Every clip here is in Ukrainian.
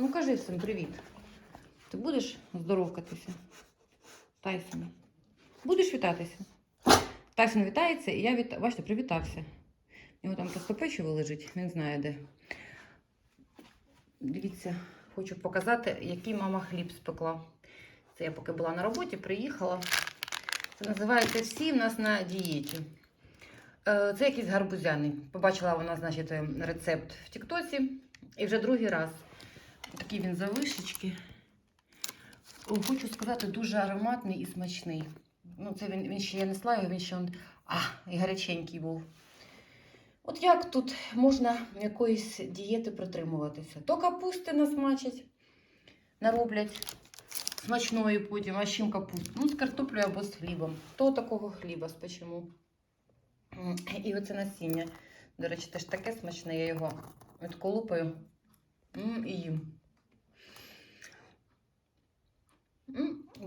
Ну кажи всім привіт. Ти будеш здоровкатися? Тайсон. Будеш вітатися? Тайсон вітається, і я віта... Бачите, привітався. У нього там просто печиво лежить, він знає де. Дивіться, хочу показати, який мама хліб спекла. Це я поки була на роботі, приїхала. Це називається всі в нас на дієті. Е, Це якийсь гарбузяний. Побачила вона, значить, рецепт в Тіктоці. І вже другий раз. Такий він завишечки. Хочу сказати, дуже ароматний і смачний. Ну, це він, він ще я несла його, він ще он, а, і гаряченький був. От як тут можна якоїсь дієти притримуватися? То капусти насмачать, нароблять смачної потім, а з чим капусту? Ну, з картоплею або з хлібом. То такого хліба спечемо. І оце насіння. До речі, теж таке смачне, я його відколупаю і їм.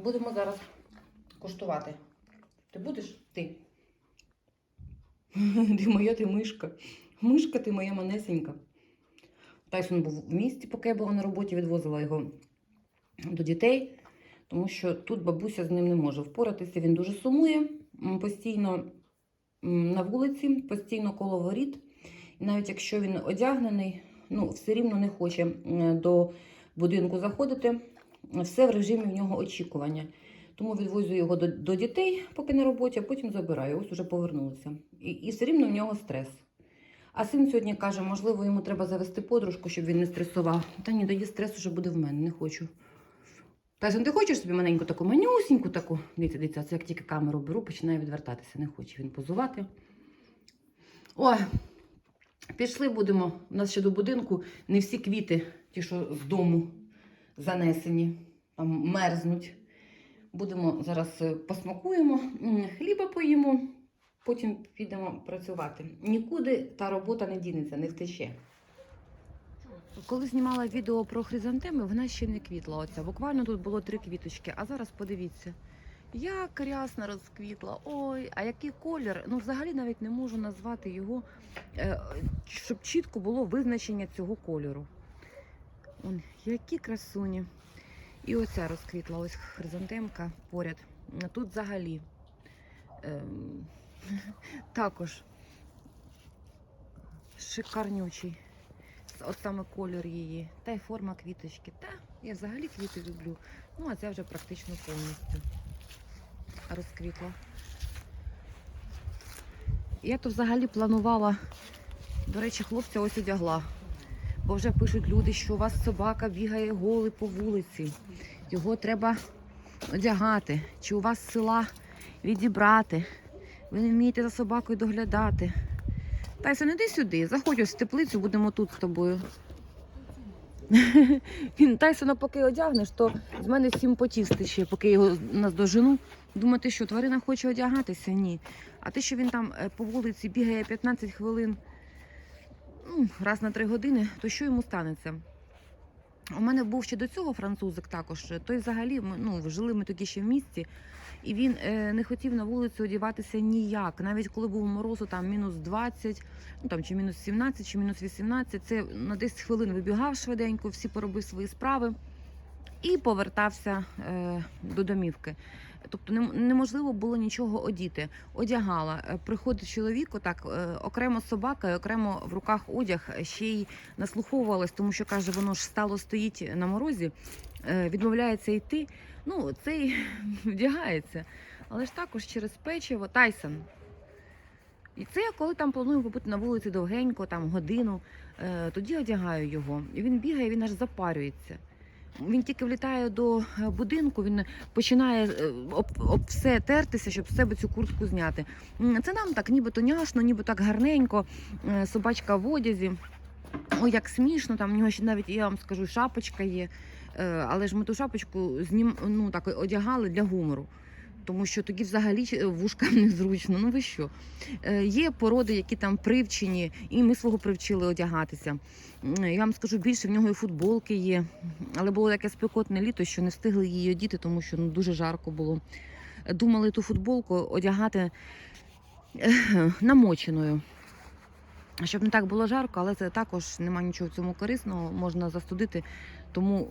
Будемо зараз куштувати. Ти будеш? Ти. Ти моя ти мишка. Мишка ти моя манесенька. Тайсон був в місті, поки я була на роботі, відвозила його до дітей, тому що тут бабуся з ним не може впоратися. Він дуже сумує, постійно на вулиці, постійно коло воріт. І навіть якщо він одягнений, ну, все рівно не хоче до будинку заходити. Все в режимі в нього очікування. Тому відвозю його до, до дітей, поки на роботі, а потім забираю. Ось уже повернулися. І, і все рівно в нього стрес. А син сьогодні каже, можливо, йому треба завести подружку, щоб він не стресував. Та ні, тоді стрес вже буде в мене, не хочу. Тайсон, ти хочеш собі маленьку таку манюсіньку таку? Дивіться, дивіться, це як тільки камеру беру, починає відвертатися. Не хоче він позувати. Ой, пішли будемо. У нас ще до будинку не всі квіти, ті, що з дому занесені, там мерзнуть. Будемо зараз е, посмакуємо, хліба поїмо, потім підемо працювати. Нікуди та робота не дінеться, не втече. Коли знімала відео про хризантеми, вона ще не квітла. Оця. Буквально тут було три квіточки, а зараз подивіться. Як рясно розквітла. Ой, а який колір? Ну, взагалі навіть не можу назвати його, е, щоб чітко було визначення цього кольору. Он, які красуні. І оця розквітла, ось хризантемка поряд. Тут взагалі ем, також шикарнючий. От саме колір її. Та й форма квіточки. Та я взагалі квіти люблю. Ну, а це вже практично повністю розквітла. Я то взагалі планувала, до речі, хлопця ось одягла. Бо вже пишуть люди, що у вас собака бігає голий по вулиці. Його треба одягати. Чи у вас села відібрати. Ви не вмієте за собакою доглядати. Тайсон, іди сюди, заходь ось в теплицю, будемо тут з тобою. Він Тайсона поки одягнеш, то з мене сім потів стече, поки його наздожену. Думати, що тварина хоче одягатися? Ні. А те, що він там е, по вулиці бігає 15 хвилин ну, раз на три години, то що йому станеться? У мене був ще до цього французик також. Той взагалі ну, жили ми тоді ще в місті, і він е, не хотів на вулицю одягатися ніяк. Навіть коли був морозу там мінус 20, ну там чи мінус 17, чи мінус 18, це на 10 хвилин вибігав швиденько, всі поробив свої справи і повертався е, до домівки. Тобто неможливо було нічого одіти. Одягала. Е, Приходить чоловік, отак е, окремо собака, і окремо в руках одяг ще й наслуховувалась, тому що каже, воно ж стало стоїть на морозі, е, відмовляється йти. Ну, цей вдягається. Але ж також через печиво Тайсон. І це я коли там планую побути на вулиці довгенько, там годину, е, тоді одягаю його. І він бігає, він аж запарюється. Він тільки влітає до е, будинку, він починає е, об, об все тертися, щоб з себе цю куртку зняти. Це нам так, ніби няшно, ніби так гарненько, е, собачка в одязі. Ой, як смішно, там в нього ще навіть, я вам скажу, шапочка є. Е, Але ж ми ту шапочку знім, ну, так, одягали для гумору. Тому що тоді взагалі е, вушкам незручно. Ну ви що? Е, Є породи, які там привчені, і ми свого привчили одягатися. Я вам скажу більше, в нього і футболки є. Але було таке спекотне літо, що не встигли її одіти, тому що ну, дуже жарко було. Думали ту футболку одягати е, намоченою. Щоб не так було жарко, але це також немає нічого в цьому корисного, можна застудити. Тому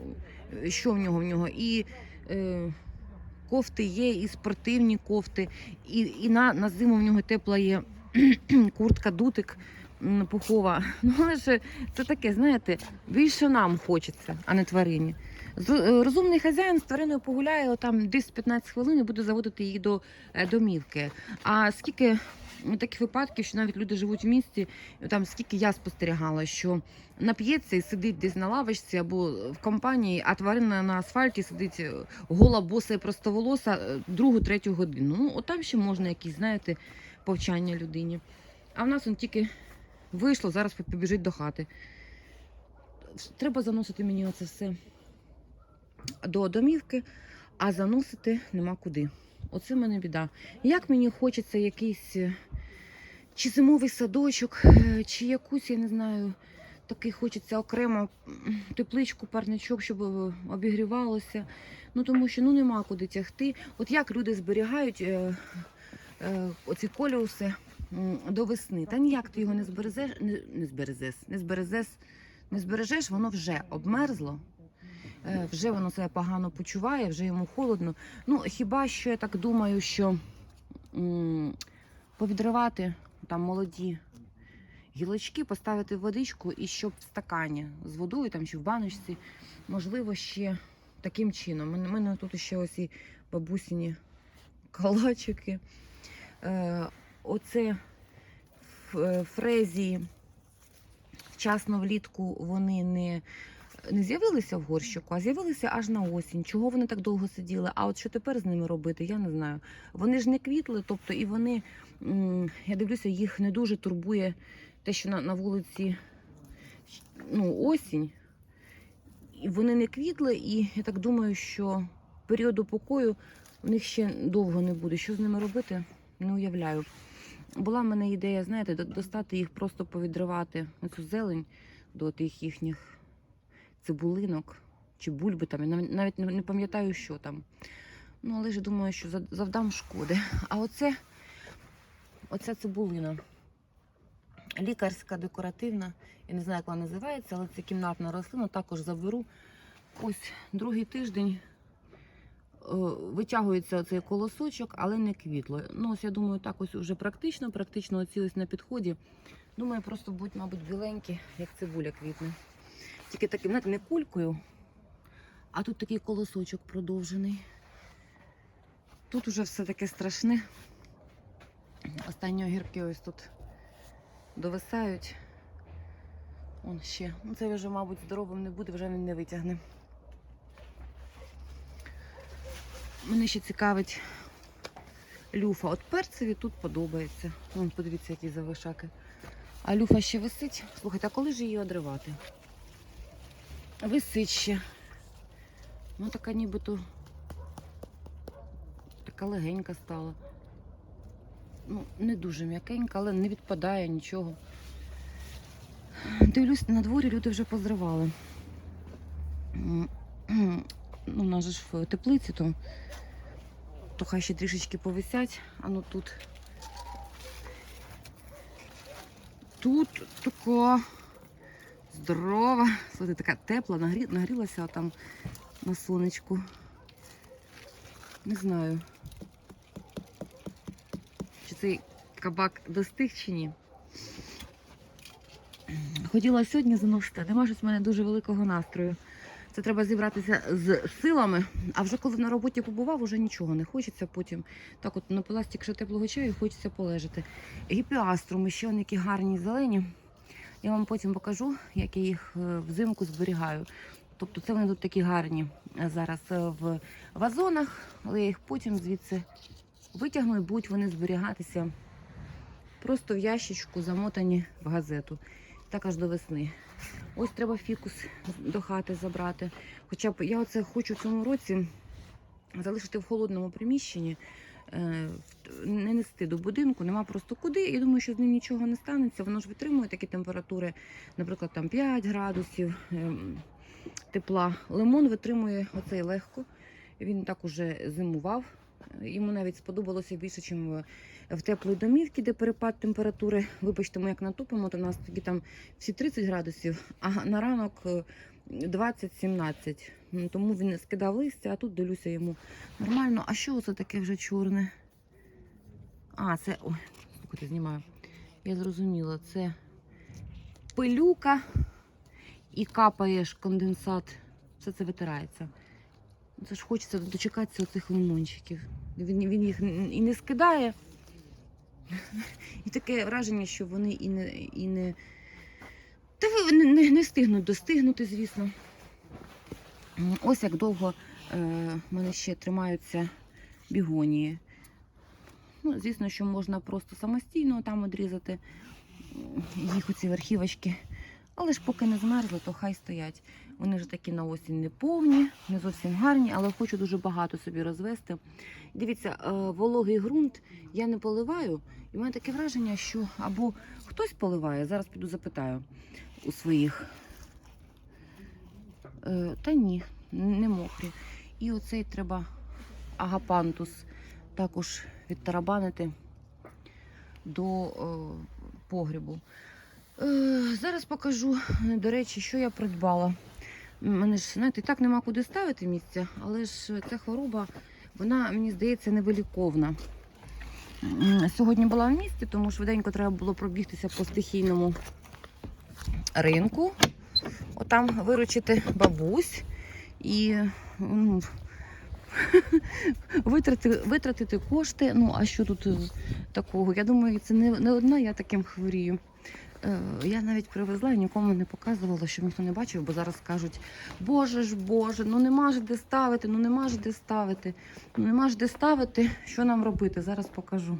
що в нього? В нього і е, кофти є, і спортивні кофти, і, і на, на зиму в нього тепла є куртка, дутик пухова. Ну, але ж це таке, знаєте, більше нам хочеться, а не тварині. Е, Розумний хазяїн з твариною погуляє там десь 15 хвилин і буде заводити її до е, домівки. А скільки таких випадків, що навіть люди живуть в місті, там скільки я спостерігала, що нап'ється і сидить десь на лавочці або в компанії, а тварина на асфальті сидить е, гола, боса і простоволоса е, другу, третю годину. Ну, от там ще можна якісь, знаєте, повчання людині. А в нас он тільки вийшло, зараз побіжить до хати. Треба заносити мені оце все до домівки, а заносити нема куди. Оце в мене біда. Як мені хочеться якийсь е, чи зимовий садочок, е, чи якусь, я не знаю, такий хочеться окремо тепличку, парничок, щоб е, обігрівалося. Ну тому що ну нема куди тягти. От як люди зберігають е, е, оці коліуси до весни. Та ніяк ти його не зберезеш, не, не зберезеш, не зберезеш, не збережеш, воно вже обмерзло. Е, Вже воно себе погано почуває, вже йому холодно. Ну, хіба що я так думаю, що повідривати там молоді гілочки, поставити в водичку і щоб в стакані з водою там чи в баночці, можливо, ще таким чином. У мене, тут ще ось і бабусіні калачики. Е, оце фрезії вчасно влітку вони не, не з'явилися в горщику, а з'явилися аж на осінь. Чого вони так довго сиділи? А от що тепер з ними робити, я не знаю. Вони ж не квітли, тобто і вони, я дивлюся, їх не дуже турбує те, що на, на вулиці ну, осінь. І вони не квітли, і я так думаю, що періоду покою у них ще довго не буде. Що з ними робити, не уявляю. Була в мене ідея, знаєте, достати їх, просто повідривати оцю зелень до тих їхніх цибулинок чи бульби там. Я навіть- не, пам'ятаю, що там. Ну, але ж думаю, що завдам шкоди. А оце, оця цибулина. Лікарська, декоративна. Я не знаю, як вона називається, але це кімнатна рослина, також заберу. Ось другий тиждень е, витягується оцей колосочок, але не квітло. Ну, ось я думаю, так ось уже практично, практично оці ось на підході. Думаю, просто будуть, мабуть, біленькі, як цибуля квітне. Тільки таким, знаєте, не кулькою, а тут такий колосочок продовжений. Тут уже все таке страшне. Останні огірки ось тут довисають. Он ще. Ну, це вже, мабуть, здоровим не буде, вже він не витягне. Мене ще цікавить люфа. От перцеві тут подобається. Вон, подивіться, які завишаки. А люфа ще висить. Слухайте, а коли ж її одривати? Висить ще. Ну, така нібито така легенька стала. Ну, не дуже м'якенька, але не відпадає нічого. Дивлюсь, на дворі люди вже позривали. Ну, у нас же ж в теплиці, то, то хай ще трішечки повисять. А ну тут. Тут така здорова. Слухайте, така тепла, нагрі... нагрілася там на сонечку. Не знаю. Чи цей кабак достиг чи ні. Хотіла сьогодні заносити, нема щось в мене дуже великого настрою. Це треба зібратися з силами, а вже коли на роботі побував, вже нічого не хочеться потім. Так от напилась тільки що теплого чаю, хочеться полежати. Гіпіаструми, ще вони які гарні зелені. Я вам потім покажу, як я їх е, взимку зберігаю. Тобто це вони тут такі гарні е, зараз е, в вазонах, але я їх потім звідси витягну і будуть вони зберігатися просто в ящичку, замотані в газету. Так аж до весни. Ось треба фікус до хати забрати. Хоча б я оце хочу в цьому році залишити в холодному приміщенні, в- не нести до будинку, нема просто куди. І думаю, що з ним нічого не станеться. Воно ж витримує такі температури, наприклад, там 5 градусів ем, тепла. Лимон витримує оцей легко. Він так уже зимував Йому навіть сподобалося більше, ніж в теплій домівці, де перепад температури. Вибачте, ми як натопимо, то у нас тоді там всі 30 градусів, а на ранок е, 20-17. Тому він скидав листя, а тут дивлюся йому нормально. А що це таке вже чорне? А, це. Ой, слухайте, знімаю. Я зрозуміла, це пилюка і капає ж конденсат. Все це витирається. Це ж хочеться дочекатися оцих лимончиків. Він, він їх і не скидає. І таке враження, що вони і не. І не... Та не, не, не стигнуть достигнути, звісно. Ось як довго е, мене ще тримаються бігонії. Ну, звісно, що можна просто самостійно там одрізати їх оці верхівочки. Але ж поки не змерзли, то хай стоять. Вони ж такі на осінь не повні, не зовсім гарні, але хочу дуже багато собі розвести. Дивіться, е, вологий ґрунт я не поливаю, і в мене таке враження, що або хтось поливає, зараз піду запитаю у своїх. Е, Та ні, не мокрі. І оцей треба агапантус також відтарабанити до е, погрібу. Е, зараз покажу, до речі, що я придбала. У Мене ж, знаєте, і так нема куди ставити місця, але ж ця хвороба, вона, мені здається, невиліковна. Сьогодні була в місті, тому швиденько треба було пробігтися по стихійному ринку. Отам виручити бабусь і ну, витратити, витратити кошти. Ну, а що тут е, такого? Я думаю, це не, не одна я таким хворію. Е, Я навіть привезла і нікому не показувала, щоб ніхто не бачив, бо зараз кажуть, боже ж Боже, ну нема ж де ставити, ну нема ж де ставити, ну нема ж де ставити, що нам робити? Зараз покажу.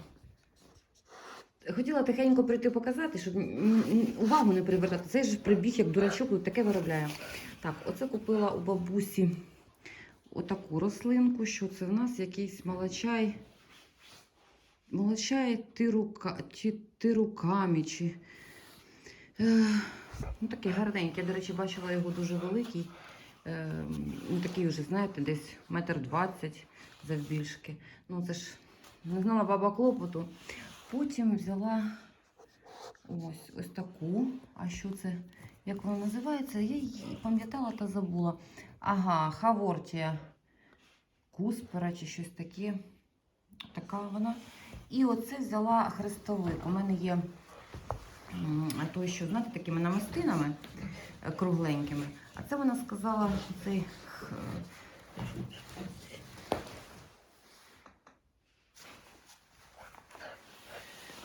Хотіла тихенько прийти показати, щоб увагу не привертати. Цей ж прибіг, як дурачок, таке виробляє. Так, оце купила у бабусі отаку рослинку. Що це в нас? Якийсь молочай. Молочай тирука, чи тирукамі, чи. Е, ну, такий гарненький. Я, до речі, бачила його дуже великий. Е, ну, такий вже, знаєте, десь метр двадцять завбільшки. Ну, це ж не знала баба клопоту. Потім взяла ось, ось таку. А що це? Як вона називається? Я її пам'ятала та забула. Ага, хавортія куспера чи щось таке. Така вона. І оце взяла хрестовик. У мене є той, що, знаєте, такими намистинами е, кругленькими. А це вона сказала цей.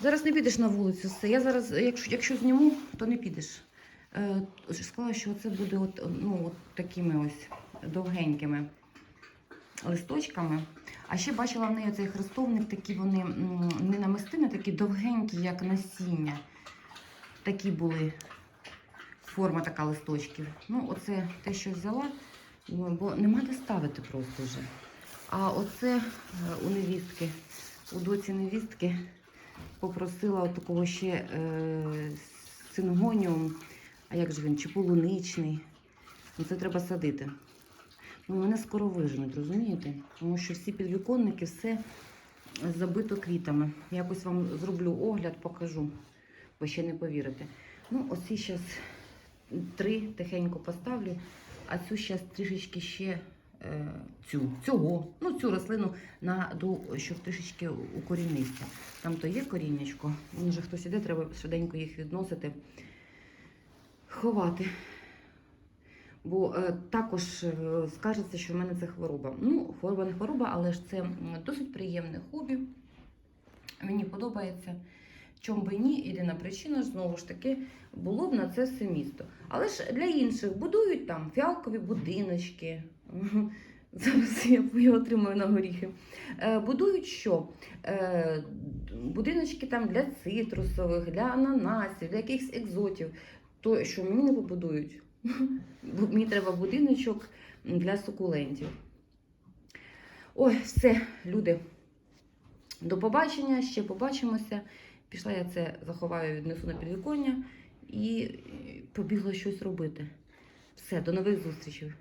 Зараз не підеш на вулицю все. Я зараз, якщо, якщо зніму, то не підеш. Е, сказала, що це буде от, ну, от такими ось довгенькими листочками. А ще бачила в неї цей хрестовник, такі вони не намистини, такі довгенькі, як насіння. Такі були. Форма така листочків. Ну, оце те, що взяла, ну, бо нема де ставити просто вже. А оце е, у невістки, у доці невістки попросила от такого ще е, сингоніум, а як же він, чи полуничний. Ну, це треба садити. Ну, мене скоро виженуть, розумієте? Тому що всі підвіконники, все забито квітами. Якось вам зроблю огляд, покажу, бо ще не повірите. Ну, оці зараз три тихенько поставлю, а цю зараз трішечки ще е, цю, цього, ну цю рослину на до, щоб трішечки укорінитися. Там то є коріннячко, вже хтось іде, треба швиденько їх відносити, ховати. Бо е, також е, скажеться, що в мене це хвороба. Ну, хвороба не хвороба, але ж це досить приємне хобі. Мені подобається. Чом би ні, єдина причина ж знову ж таки було б на це все місто. Але ж для інших будують там фіалкові будиночки. Зараз я його отримую на горіхи. Е, будують що? Будиночки там для цитрусових, для ананасів, для якихось екзотів. То що мені не побудують? Мені треба будиночок для сукулентів. Ой, все, люди. До побачення, ще побачимося. Пішла я це заховаю, віднесу на підвіконня і побігла щось робити. Все, до нових зустрічей.